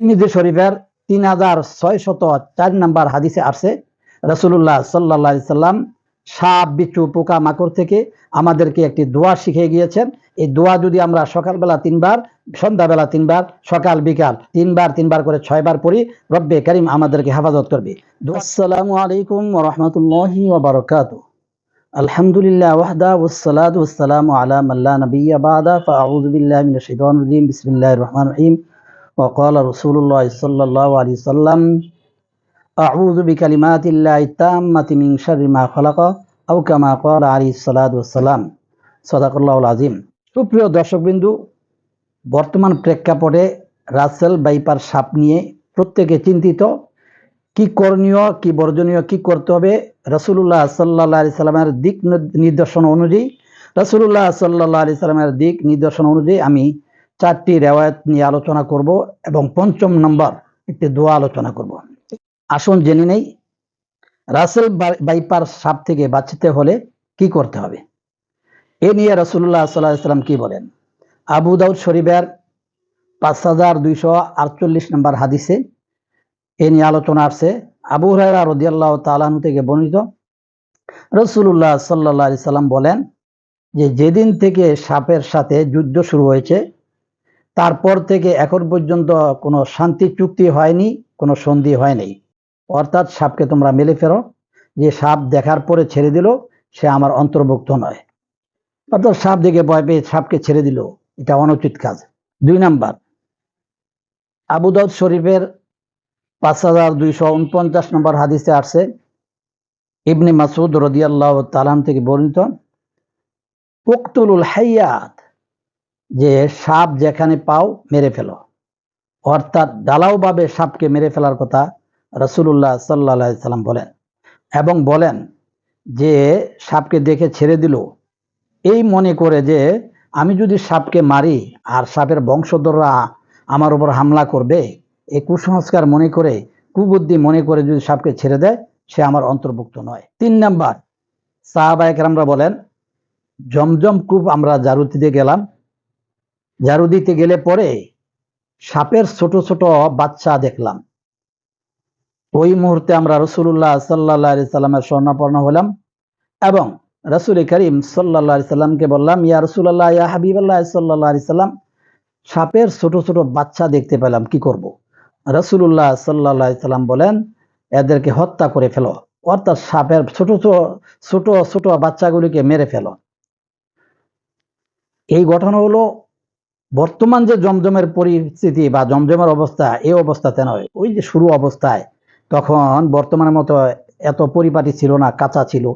তিরমিজি শরীফের তিন হাজার ছয় শত চার নাম্বার হাদিসে আসছে রসুল্লাহ সাল্লাহ সাল্লাম সাপ, বিচ্ছু পোকা মাকড় থেকে আমাদেরকে একটি দোয়া শিখিয়ে গিয়েছেন। এই দোয়া যদি আমরা সকালবেলা তিনবার, সন্ধ্যাবেলা তিনবার, সকাল, বিকাল তিনবার তিনবার করে ছয়বার পড়ি, রব্বে করিম আমাদেরকে হেফাজত করবে। আসসালামু আলাইকুম রহমতুল্লাহি ওবরকাত আলহামদুলিল্লাহ ওয়াহদা ওয়াসসালাত ওয়াসসালামু আলা মাল্লা নবিয়্যা বাদা, ফাআউযু বিল্লাহি মিনাশ শাইতানির বিসমিল্লাহির রহমানির রহিম। وقال رسول الله صلى الله عليه وسلم أعوذ بكلمات الله التامة من شر ما خلق أو كما قال عليه الصلاة والسلام صدق الله العظيم সুপ্রিয় দর্শকবিন্দু বর্তমান প্রেক্ষাপটে রাসেল বাইপার সাপ নিয়ে প্রত্যেকে চিন্তিত কি করণীয় কি বর্জনীয় কি করতে হবে রসুল্লাহ সাল্লাহ আলি সাল্লামের দিক নির্দেশন অনুযায়ী রসুল্লাহ সাল্লাহ আলি সাল্লামের দিক নির্দেশন অনুযায়ী আমি চারটি রেওয়ায়ত নিয়ে আলোচনা করব এবং পঞ্চম নম্বর একটি দোয়া আলোচনা করব। আসুন জেনে নেই, রাসেল বাইপার সাপ থেকে বাঁচতে হলে কি করতে হবে? এ নিয়ে রসুল্লাহ সাল্লাম কি বলেন? আবু দাউদ শরীফের পাঁচ হাজার দুইশো আটচল্লিশ নম্বর হাদিসে এ নিয়ে আলোচনা আসছে আবু হরাইরা রদিয়াল্লাহ তালাহু থেকে বর্ণিত রসুল্লাহ সাল্লাহ সাল্লাম বলেন যে, যেদিন থেকে সাপের সাথে যুদ্ধ শুরু হয়েছে তারপর থেকে এখন পর্যন্ত কোনো শান্তি চুক্তি হয়নি, কোনো সন্ধি হয়নি। অর্থাৎ সাপকে তোমরা মেলে ফেরো যে সাপ দেখার পরে ছেড়ে দিল, সে আমার অন্তর্ভুক্ত নয়। অর্থাৎ সাপ দেখে ভয় পেয়ে সাপকে ছেড়ে দিল, এটা অনুচিত কাজ। দুই নাম্বার, আবু দাউদ শরীফের পাঁচ হাজার দুইশো উনপঞ্চাশ নম্বর হাদিসে আসছে, ইবনে মাসুদ রদিয়াল্লাহ তালাম থেকে বর্ণিত, উক্তুলুল হাইয়াত যে সাপ যেখানে পাও মেরে ফেলো। অর্থাৎ ডালাওভাবে সাপকে মেরে ফেলার কথা রসুল্লাহ সাল্লা সাল্লাম বলেন এবং বলেন যে সাপকে দেখে ছেড়ে দিল। এই মনে করে যে আমি যদি সাপকে মারি আর সাপের বংশধররা আমার উপর হামলা করবে এই কুসংস্কার মনে করে, কুবুদ্ধি মনে করে যদি সাপকে ছেড়ে দেয়, সে আমার অন্তর্ভুক্ত নয়। তিন নাম্বার সাহাবায়করামরা বলেন, জমজম কূপ আমরা জারুতিতে গেলাম ঝাড়ু দিতে গেলে পরে সাপের ছোট ছোট বাচ্চা দেখলাম ওই মুহূর্তে আমরা রসুল্লাহ সাল্লাহ আলি সাল্লামের স্বর্ণাপন্ন হলাম এবং রসুল করিম সাল্লাহ সাল্লামকে বললাম, ইয়া রসুল্লাহ ইয়া হাবিবাল্লাহ সাল্লাহ আলি সাল্লাম, সাপের ছোট ছোট বাচ্চা দেখতে পেলাম, কি করব। রসুল্লাহ সাল্লাহ সাল্লাম বলেন, এদেরকে হত্যা করে ফেলো, অর্থাৎ সাপের ছোট ছোট ছোট ছোট বাচ্চাগুলিকে মেরে ফেলো এই ঘটনা হলো বর্তমান যে জমজমের পরিস্থিতি বা জমজমের অবস্থা, এই অবস্থাতে নয়। ওই যে শুরু অবস্থায় তখন বর্তমানের মতো এত পরিপাটি ছিল না, কাঁচা ছিল।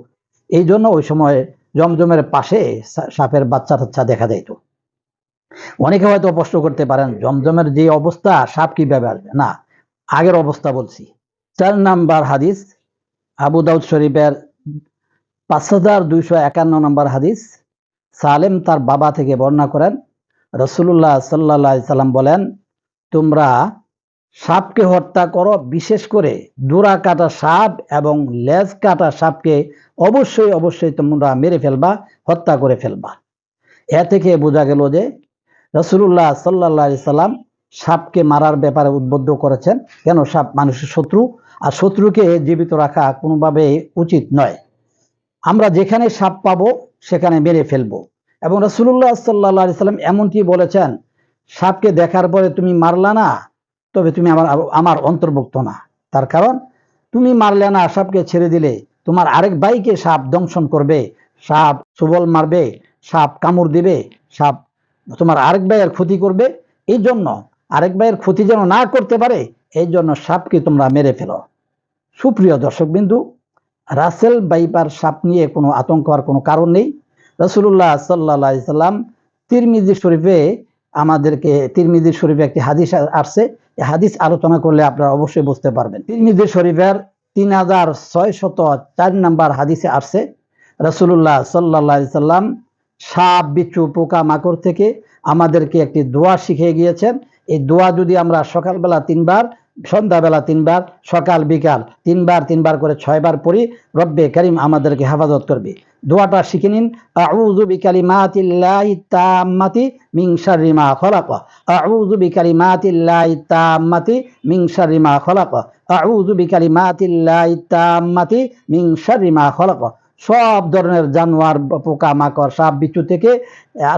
এই জন্য ওই সময় জমজমের পাশে সাপের বাচ্চা টাচ্চা দেখা যেত অনেকে হয়তো প্রশ্ন করতে পারেন, জমজমের যে অবস্থা, সাপ কীভাবে আসবে? না, আগের অবস্থা বলছি। চার নাম্বার হাদিস, আবু দাউদ শরীফের পাঁচ হাজার দুইশো একান্ন নম্বর হাদিস। সালেম তার বাবা থেকে বর্ণনা করেন রসুল্লাহ সাল্লাহ সাল্লাম বলেন, তোমরা সাপকে হত্যা করো, বিশেষ করে দোরা কাটা সাপ এবং লেজ কাটা সাপকে অবশ্যই অবশ্যই তোমরা মেরে ফেলবা, হত্যা করে ফেলবা। এ থেকে বোঝা গেল যে রসুল্লাহ সাল্লাহ সাল্লাম সাপকে মারার ব্যাপারে উদ্বুদ্ধ করেছেন। কেন? সাপ মানুষের শত্রু, আর শত্রুকে জীবিত রাখা কোনোভাবে উচিত নয়। আমরা যেখানে সাপ পাবো, সেখানে মেরে ফেলব। এবং রসুল্লাহ সাল্লাহ সাল্লাম এমনটি বলেছেন, সাপকে দেখার পরে তুমি মারলা না, তবে তুমি আমার আমার অন্তর্ভুক্ত না। তার কারণ, তুমি মারলে না, সাপকে ছেড়ে দিলে, তোমার আরেক ভাইকে সাপ দংশন করবে, সাপ সুবল মারবে, সাপ কামড় দিবে, সাপ তোমার আরেক ভাইয়ের ক্ষতি করবে, এই জন্য আরেক ভাইয়ের ক্ষতি যেন না করতে পারে, এই জন্য সাপকে তোমরা মেরে ফেলো। সুপ্রিয় দর্শকবিন্দু, রাসেল বাইপার সাপ নিয়ে কোনো আতঙ্ক হওয়ার কোনো কারণ নেই। রসুল্লাহ সাল্লাহ সাল্লাম তিরমিজি শরীফে আমাদেরকে, তিরমিজি শরীফে একটি হাদিস আসছে। এই হাদিস আলোচনা করলে আপনারা অবশ্যই বুঝতে পারবেন। তিরমিজি শরীফের তিন হাজার ছয় শত চার নাম্বার হাদিসে আসছে রসুল্লাহ সাল্লাহ সাল্লাম সাপ, বিচ্ছু পোকা মাকড় থেকে আমাদেরকে একটি দোয়া শিখিয়ে গিয়েছেন। এই দোয়া যদি আমরা সকালবেলা তিনবার সন্ধ্যাবেলা তিনবার, সকাল, বিকাল তিনবার তিনবার করে ছয়বার পড়ি। রব্বে করিম আমাদেরকে হেফাজত করবে। দোয়াটা শিখে নিন। আউযু বিকালিমাতিল্লাহি তাম্মাতি মিন শাররি মা খলাক। আউযু বিকালিমাতিল্লাহি তাম্মাতি মিন শাররি মা খলাক। আউযু বিকালিমাতিল্লাহি তাম্মাতি মিন শাররি মা খলাক। সব ধরনের জানোয়ার, পোকা, মাকড় সাপ বিচ্ছু থেকে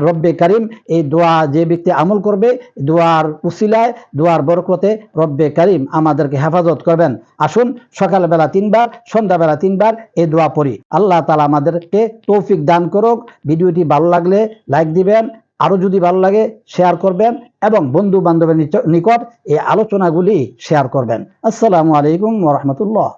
রব্বে করিম এই দোয়া যে ব্যক্তি আমল করবে, দোয়ার উসিলায়, দোয়ার বরকতে রব্বে করিম আমাদেরকে হেফাজত করবেন। আসুন, সকালবেলা তিনবার, সন্ধ্যাবেলা তিনবার এই দোয়া পড়ি। আল্লাহ তালা আমাদেরকে তৌফিক দান করুক। ভিডিওটি ভালো লাগলে লাইক দিবেন, আরও যদি ভালো লাগে শেয়ার করবেন এবং বন্ধু বান্ধবের নিকট এই আলোচনাগুলি শেয়ার করবেন। আসসালামু আলাইকুম ওরহমতুল্লাহ